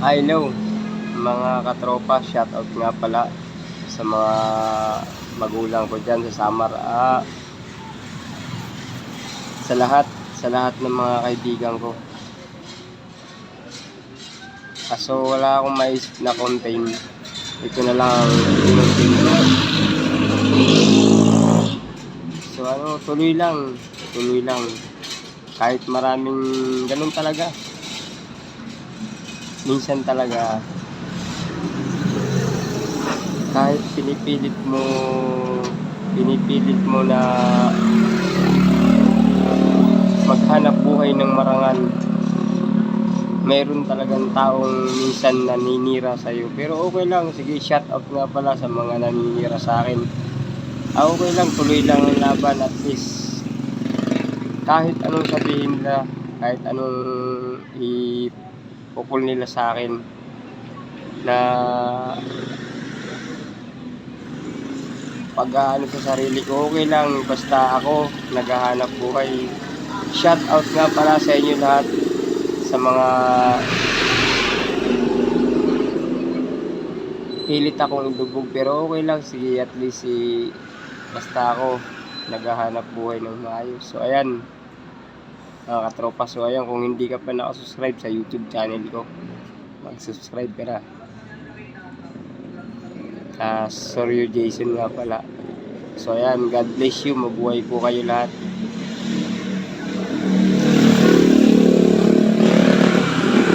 I know, mga katropa, shoutout nga pala sa mga magulang ko dyan sa Samar. Ah, sa lahat, sa lahat ng mga kaibigan ko. Kaso wala akong maisip na contain. Ito na lang. So ano, tuloy lang. Tuloy lang. Kahit maraming ganun talaga. Minsan talaga kahit pinipilit mo pinipilit mo na maghanap buhay ng marangal meron talagang taong minsan naninira sa iyo pero okay lang sige shout out nga pala sa mga naninira sa akin ah, okay lang tuloy lang ang laban at least kahit anong sabihin nila kahit anong ipupul nila sa akin na pag ano sa sarili ko, okay lang. Basta ako, naghahanap buhay. Shout out nga pala sa inyo lahat sa mga pilit akong idubog pero okay lang sige at least si basta ako naghahanap buhay ng maayos so ayan mga katropa so ayan kung hindi ka pa nakasubscribe sa youtube channel ko mag subscribe ka na Ah, sorry Jason nga pala. So ayan, God bless you, mabuhay po kayo lahat.